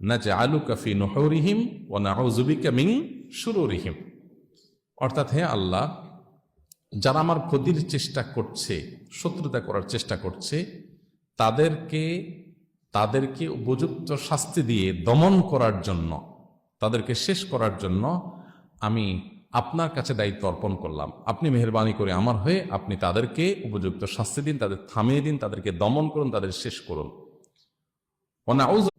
না আলুকা ফি নহরিহিম ও নাউজুবিকা মিং শুরু রিহিম অর্থাৎ হে আল্লাহ, যারা আমার ক্ষতির চেষ্টা করছে, শত্রুতা করার চেষ্টা করছে, তাদেরকে তাদেরকে উপযুক্ত শাস্তি দিয়ে দমন করার জন্য, তাদেরকে শেষ করার জন্য আমি আপনার কাছে দায়িত্ব অর্পণ করলাম। আপনি মেহরবানি করে আমার হয়ে আপনি তাদেরকে উপযুক্ত শাস্তি দিন, তাদের থামিয়ে দিন, তাদেরকে দমন করুন, তাদের শেষ করুন।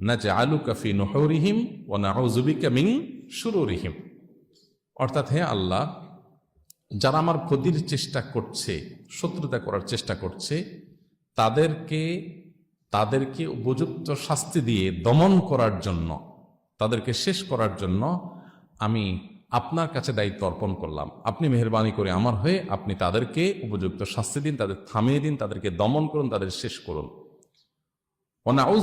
না আলুকা ফি নহরিহিম ও নাউজুবিকা মিং শুরু রিহিম অর্থাৎ হে আল্লাহ, যারা আমার ক্ষতির চেষ্টা করছে, শত্রুতা করার চেষ্টা করছে, তাদেরকে তাদেরকে উপযুক্ত শাস্তি দিয়ে দমন করার জন্য, তাদেরকে শেষ করার জন্য আমি আপনার কাছে দায়িত্ব অর্পণ করলাম। আপনি মেহরবানি করে আমার হয়ে আপনি তাদেরকে উপযুক্ত শাস্তি দিন, তাদের থামিয়ে দিন, তাদেরকে দমন করুন, তাদের শেষ করুন। অনাউজ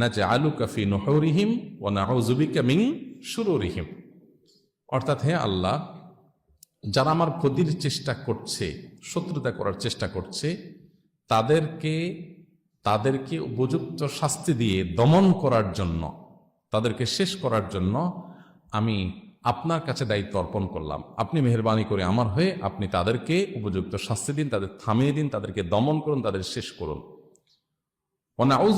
না আলুকা ফি নহরিহিম ও নাউজুবিকা মিং শুরু রিহিম অর্থাৎ হে আল্লাহ, যারা আমার ক্ষতির চেষ্টা করছে, শত্রুতা করার চেষ্টা করছে, তাদেরকে তাদেরকে উপযুক্ত শাস্তি দিয়ে দমন করার জন্য, তাদেরকে শেষ করার জন্য আমি আপনার কাছে দায়িত্ব অর্পণ করলাম। আপনি মেহরবানি করে আমার হয়ে আপনি তাদেরকে উপযুক্ত শাস্তি দিন, তাদের থামিয়ে দিন, তাদেরকে দমন করুন, তাদের শেষ করুন। অনাউজ